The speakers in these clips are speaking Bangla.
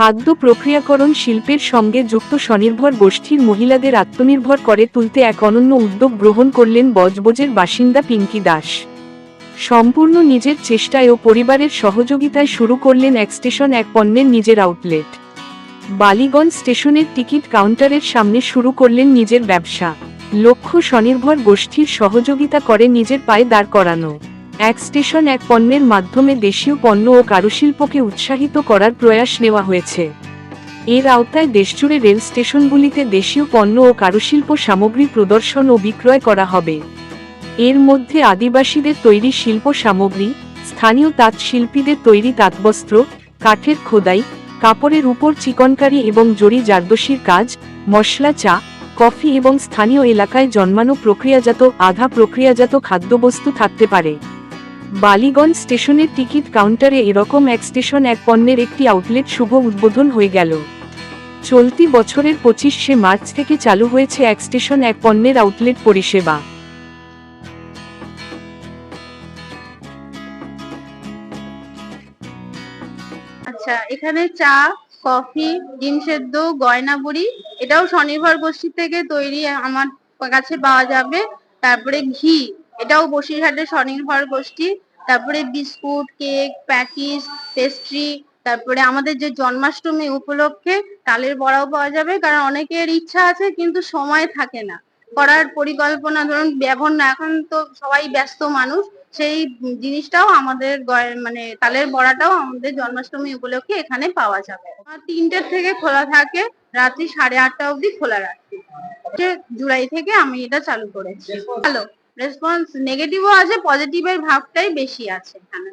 খাদ্য প্রক্রিয়াকরণ শিল্পের সঙ্গে যুক্ত স্বনির্ভর গোষ্ঠীর মহিলাদের আত্মনির্ভর করে তুলতে এক অনন্য উদ্যোগ গ্রহণ করলেন বজবজের বাসিন্দা পিঙ্কি দাস। সম্পূর্ণ নিজের চেষ্টায় ও পরিবারের সহযোগিতায় শুরু করলেন এক স্টেশন এক পণ্যের নিজের আউটলেট। বালিগঞ্জ স্টেশনের টিকিট কাউন্টারের সামনে শুরু করলেন নিজের ব্যবসা। লক্ষ্য স্বনির্ভর গোষ্ঠীর সহযোগিতা করে নিজের পায়ে দাঁড় করানো। এক স্টেশন এক পণ্যের মাধ্যমে দেশীয় পণ্য ও কারুশিল্পকে উৎসাহিত করার প্রয়াস নেওয়া হয়েছে। এর আওতায় দেশজুড়ে রেল স্টেশনগুলিতে দেশীয় পণ্য ও কারুশিল্প সামগ্রী প্রদর্শন ও বিক্রয় করা হবে। এর মধ্যে আদিবাসীদের তৈরি শিল্প সামগ্রী, স্থানীয় তাঁত শিল্পীদের তৈরি তাঁতবস্ত্র, কাঠের খোদাই, কাপড়ের উপর চিকনকারি এবং জরি জারদোশির কাজ, মশলা, চা, কফি এবং স্থানীয় এলাকায় জন্মানো প্রক্রিয়াজাত, আধা প্রক্রিয়াজাত খাদ্যবস্তু থাকতে পারে। বালিগঞ্জ স্টেশনের টিকিট কাউন্টারে এরকম এক স্টেশন এক পণ্যের একটি আউটলেট শুভ উদ্বোধন হয়ে গেল। চলতি বছরের পঁচিশে মার্চ থেকে চালু হয়েছে এক স্টেশন এক পণ্যের আউটলেট পরিষেবা। আচ্ছা এখানে চা, কফি, ডিম সেদ্ধ, গয়না বুড়ি, এটাও স্বনির্ভর গোষ্ঠী থেকে তৈরি আমার কাছে পাওয়া যাবে। তারপরে ঘি। এটাও বসিরহাটের স্বনির্ভর গোষ্ঠী, তারপরে বিস্কুট, কেক, প্যাটিস পেস্ট্রি তারপরে আমাদের যে জন্মাষ্টমী উপলক্ষে তালের বড়াও পাওয়া যাবে, কারণ অনেকের ইচ্ছা আছে কিন্তু সময় থাকে না। করার পরিকল্পনা, ধরুন এখন এখন তো সবাই ব্যস্ত মানুষ, সেই জিনিসটাও আমাদের মানে তালের বড়াটাও আমাদের জন্মাষ্টমী উপলক্ষে এখানে পাওয়া যাবে। তিনটের থেকে খোলা থাকে, রাত্রি সাড়ে আটটা অবধি খোলা রাখি। জুলাই থেকে আমি এটা চালু করেছি। ভালো রেসপন্স নেগেটিভও আছে পজিটিভের ভাবটাই বেশি আছে এখানে।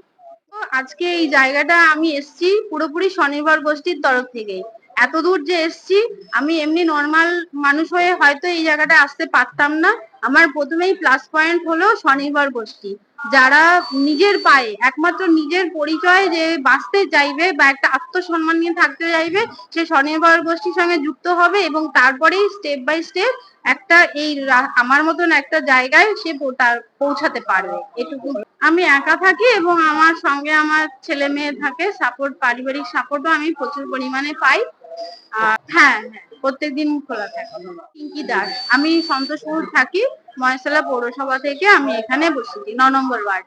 তো আজকে এই জায়গাটা আমি এসছি পুরোপুরি স্বনির্ভর গোষ্ঠীর তরফ থেকেই। এত দূর যে এসছি, আমি এমনি নর্মাল মানুষ হয়ে হয়তো এই জায়গাটা আসতে পারতাম না। আমার প্রথমেই প্লাস পয়েন্ট হলো স্বনির্ভর গোষ্ঠী। যারা নিজের পায়ে, একমাত্র নিজের পরিচয় যে বাঁচতে চাইবে বা একটা আত্মসম্মান নিয়ে থাকতে চাইবে, সে স্বনির্ভর গোষ্ঠীর সঙ্গে যুক্ত হবে এবং তারপরেই স্টেপ বাই স্টেপ একটা এই আমার মতন একটা জায়গায় সে তার পৌঁছাতে পারবে। এটুকু আমি একা থাকি এবং আমার সঙ্গে আমার ছেলে মেয়ে থাকে সাপোর্ট পারিবারিক সাপোর্টও আমি প্রচুর পরিমাণে পাই। হ্যাঁ প্রত্যেকদিন খোলা থাকে। পিঙ্কি দাস, আমি সন্তোষপুর থাকি, মহেশতলা পৌরসভা থেকে আমি এখানে বসেছি, ন নম্বর ওয়ার্ড।